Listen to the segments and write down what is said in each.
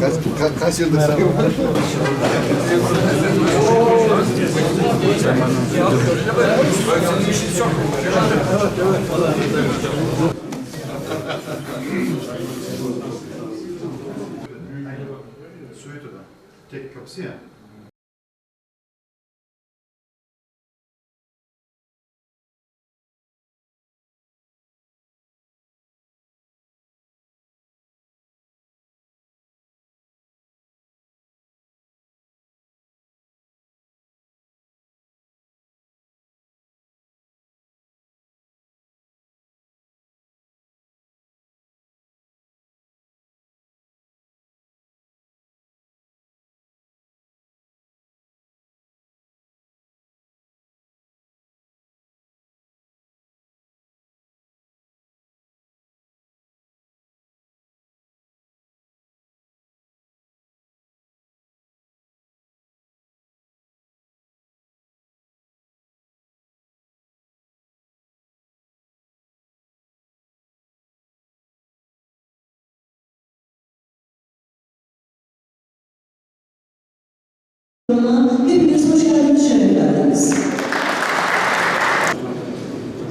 Kaç, ka, kaç yıldır sayıyorum? Suito'da. Tek kapısı ya. Hepiniz hoş geldiniz, şeref verdiniz.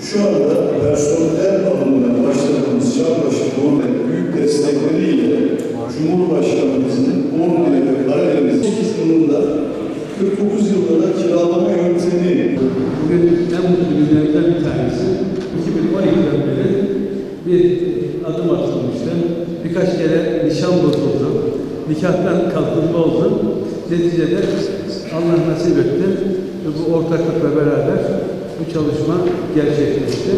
Şu anda personel alımına başladığımız Çağbaşı Boğaz'ın büyük destekleriyle Cumhurbaşkanımızın Ordu'ya ve Karadeniz kısmında 49 yılda da kiralama yöntemi Bugün en mutlu günlerden bir tanesi. 2012'den beri bir adım atılmıştı. Birkaç kere nişan bozuldu. Nikahtan kalkınma oldu. Neticede Allah nasip etti. Ve bu ortaklıkla beraber bu çalışma gerçekleşti.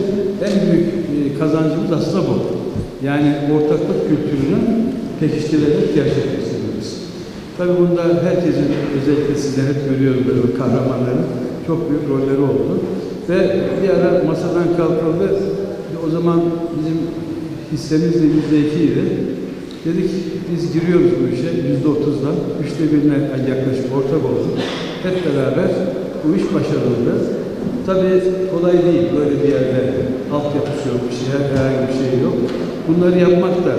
En büyük e, kazancımız aslında bu. Yani ortaklık kültürünü pekiştirerek gerçekleştiriyoruz. Tabii bunda herkesin özellikle sizden hep görüyorum böyle kahramanların çok büyük rolleri oldu. Ve bir ara masadan kalkıldı. O zaman bizim hissemiz de yüzde ikiydi. Dedik biz giriyoruz bu işe yüzde otuzdan. Üçte birine yaklaşık ortak olduk. Hep beraber bu iş başarıldı. Tabii kolay değil böyle bir yerde altyapısı yok, bir şey, herhangi bir şey yok. Bunları yapmak da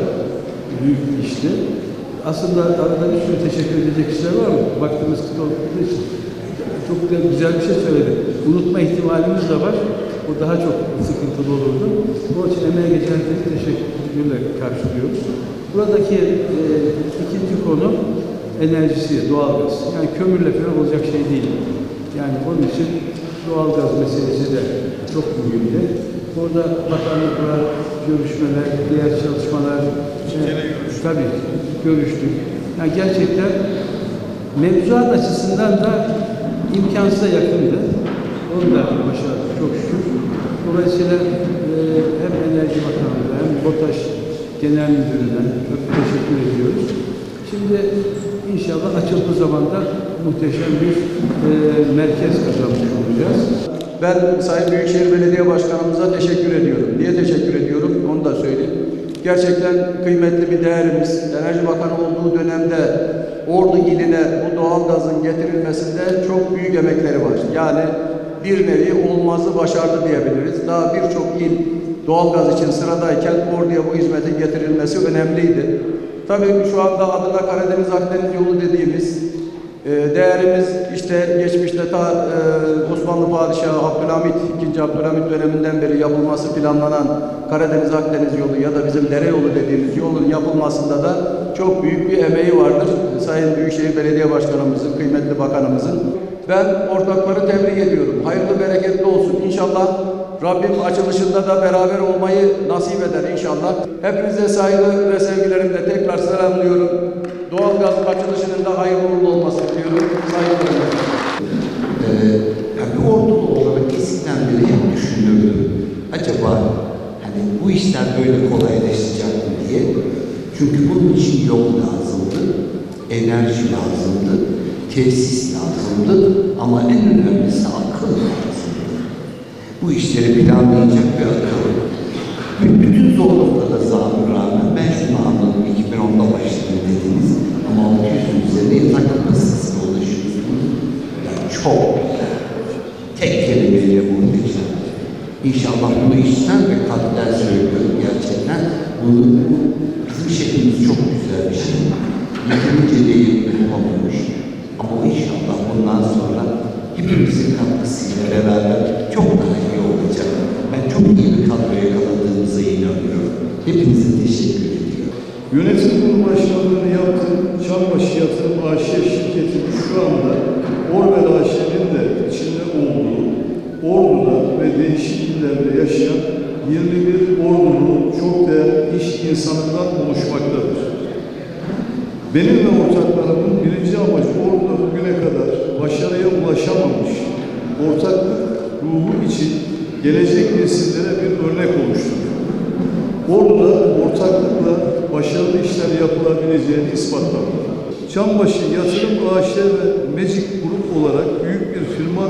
büyük bir işti. Aslında arada bir sürü teşekkür edecek kişiler var mı? Vaktimiz kısa olduğu için. Çok güzel bir şey söyledi. Unutma ihtimalimiz de var. O daha çok sıkıntılı olurdu. Onun için emeğe geçen teşekkürle karşılıyoruz. Buradaki e, ikinci konu enerjisi, doğalgaz. Yani kömürle falan olacak şey değil. Yani onun için doğalgaz meselesi de çok mühimdi. Orada bakanlıklar, görüşmeler, diğer çalışmalar, e, tabii görüştük. Yani gerçekten mevzuat açısından da imkansıza yakındı. Onu da başardık çok şükür. Dolayısıyla e, hem Enerji Bakanlığı hem BOTAŞ Genel Müdürü'ne çok teşekkür ediyoruz. Şimdi inşallah açıldığı zaman da muhteşem bir e, merkez kazanmış olacağız. Ben Sayın Büyükşehir Belediye Başkanımıza teşekkür ediyorum. Niye teşekkür ediyorum onu da söyleyeyim. Gerçekten kıymetli bir değerimiz. Enerji Bakanı olduğu dönemde Ordu iline bu doğal gazın getirilmesinde çok büyük emekleri var. Yani bir nevi olmazı başardı diyebiliriz. Daha birçok il doğal gaz için sıradayken Ordu'ya bu hizmetin getirilmesi önemliydi. Tabii şu anda adına Karadeniz Akdeniz yolu dediğimiz değerimiz işte geçmişte ta e, Osmanlı Padişahı Abdülhamit, II. Abdülhamit döneminden beri yapılması planlanan Karadeniz Akdeniz yolu ya da bizim dere yolu dediğimiz yolun yapılmasında da çok büyük bir emeği vardır. Sayın Büyükşehir Belediye Başkanımızın, kıymetli bakanımızın. Ben ortakları tebrik ediyorum. Hayırlı bereketli olsun. İnşallah Rabbim açılışında da beraber olmayı nasip eder inşallah. Hepinize saygı ve sevgilerimle tekrar selamlıyorum. Doğalgaz açılışının da hayırlı uğurlu olmasını diliyorum. Saygılarımla. Ee, yani ordulu olarak eskiden beri hep düşünürdüm. Acaba hani bu işler böyle kolaylaşacak mı diye. Çünkü bunun için yol lazımdı, enerji lazımdı, tesis lazımdı ama en önemlisi akıl lazımdı. Bu işleri planlayacak bir akıl. Bütün zorluklara rağmen ben şunu anladım 2010'da başladım dediniz ama 600'ün üzerinde yatak kapasitesine ulaşıyorsunuz. Yani çok. Tek kelimeyle muhteşem. İnşallah bunu içten ve kalpten söylüyorum gerçekten. Bu bizim şehrimiz çok güzel bir şey. Yeterince değil olmamış. Ama inşallah bundan sonra hepimizin katkısıyla beraber çok daha iyi olacak. Ben çok iyi bir kadroya yakaladığımıza inanıyorum. Hepinize teşekkür ediyorum. Yönetim kurulu Yatırım AŞ şirketi şu anda Orvel AŞ'nin de içinde olduğu Ordu'da ve değişik illerde yaşayan 21 Ordulu çok değerli iş insanından oluşmaktadır. Benim ve ortaklarımın birinci amacı Ordu'da bugüne kadar başarıya ulaşamamış ortaklık ruhu için gelecek nesillere bir örnek oluşturur. Ordu'da ortaklıkla başarılı işler yapılabileceğini ispatladı. Çambaşı Yatırım AŞ ve Magic Grup olarak büyük bir firma,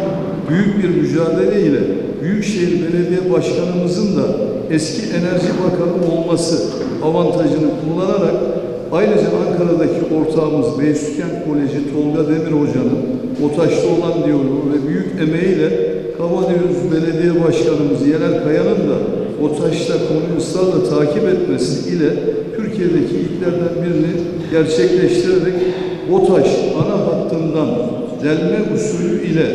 büyük bir mücadele ile Büyükşehir Belediye Başkanımızın da eski Enerji Bakanı olması avantajını kullanarak ayrıca Ankara'daki ortağımız Beysükent Koleji Tolga Demir Hoca'nın OTAŞ'ta olan diyaloğu ve büyük emeğiyle Kavadeniz Belediye Başkanımız Yener Kaya'nın da OTAŞ'ta konuyu ısrarla takip etmesi ile Türkiye'deki ilklerden birini gerçekleştirerek BOTAŞ ana hattından delme usulü ile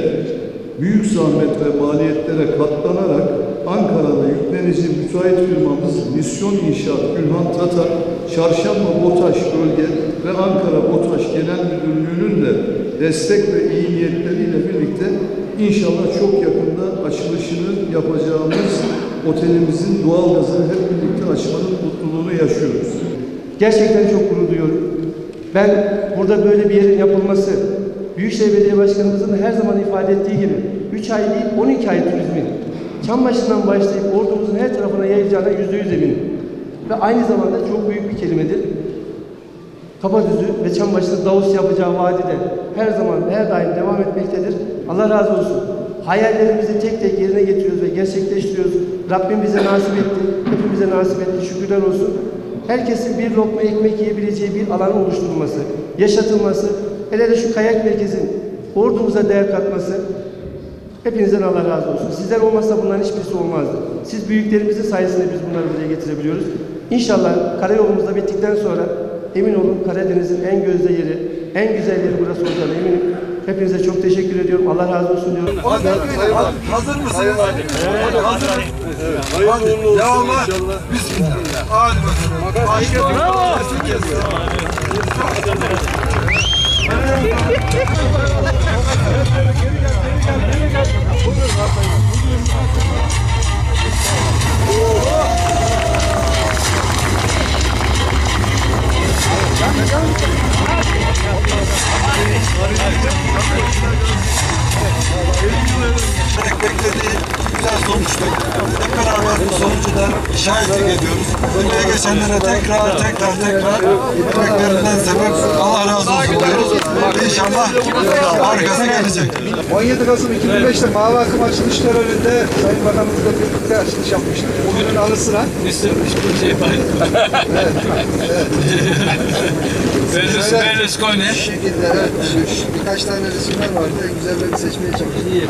büyük zahmet ve maliyetlere katlanarak Ankara'da yüklenici müteahhit firmamız Misyon İnşaat Gülhan Tatar, Çarşamba BOTAŞ Bölge ve Ankara BOTAŞ Genel Müdürlüğü'nün de destek ve iyi niyetleriyle birlikte inşallah çok yakında açılışını yapacağımız otelimizin doğalgazını hep birlikte açmanın mutluluğunu yaşıyoruz. Gerçekten çok gurur duyuyorum. Ben burada böyle bir yerin yapılması, Büyükşehir Belediye Başkanımızın her zaman ifade ettiği gibi 3 ay değil 12 ay turizmin Çambaşı'ndan başlayıp ordumuzun her tarafına yayılacağına yüzde yüz eminim. Ve aynı zamanda çok büyük bir kelimedir. Kapadüzü ve Çambaşı'nı Davos yapacağı vadide her zaman her daim devam etmektedir. Allah razı olsun. Hayallerimizi tek tek yerine getiriyoruz ve gerçekleştiriyoruz. Rabbim bize nasip etti, hepimize nasip etti. Şükürler olsun. Herkesin bir lokma ekmek yiyebileceği bir alan oluşturulması, yaşatılması, hele de şu kayak merkezin ordumuza değer katması, Hepinizden Allah razı olsun. Sizler olmazsa bunların hiçbirisi olmazdı. Siz büyüklerimizin sayesinde biz bunları buraya getirebiliyoruz. İnşallah karayolumuz da bittikten sonra emin olun Karadeniz'in en gözde yeri, en güzel yeri burası olacağına eminim. Hepinize çok teşekkür ediyorum. Allah razı olsun diyorum. Hazır mısınız? Evet. Hazır. Hadi devamı. Bismillah. Hadi bakalım. Hadi. Bravo. beklediği şahitlik ediyoruz. Buraya geçenlere tekrar tekrar tekrar emeklerinden sebep Allah razı olsun diyoruz. İnşallah arkası gelecek. 17 Kasım 2005'te Mavi Akım açılış töreninde Sayın Bakanımızla birlikte açılış yapmıştık. Bugünün anısına. Berlusconi. Bu şekilde evet, birkaç tane resimler vardı. En güzellerini seçmeye çalıştık.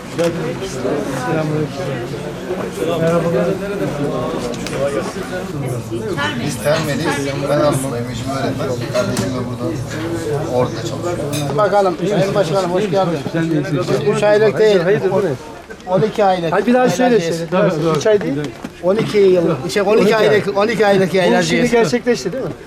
Biz termeliyiz. Ben aslındayım. Eşim öğretmen. Kardeşim de burada. Orada çalışıyor. Bakalım. Sayın Başkanım hoş geldin. Üç aylık değil. Hayırdır bu ne? 12 aylık. Hayır bir daha söyle. 3 ay değil. 12 yıl. Şey 12 aylık 12 aylık yaylacıyız. Bu şimdi gerçekleşti değil mi?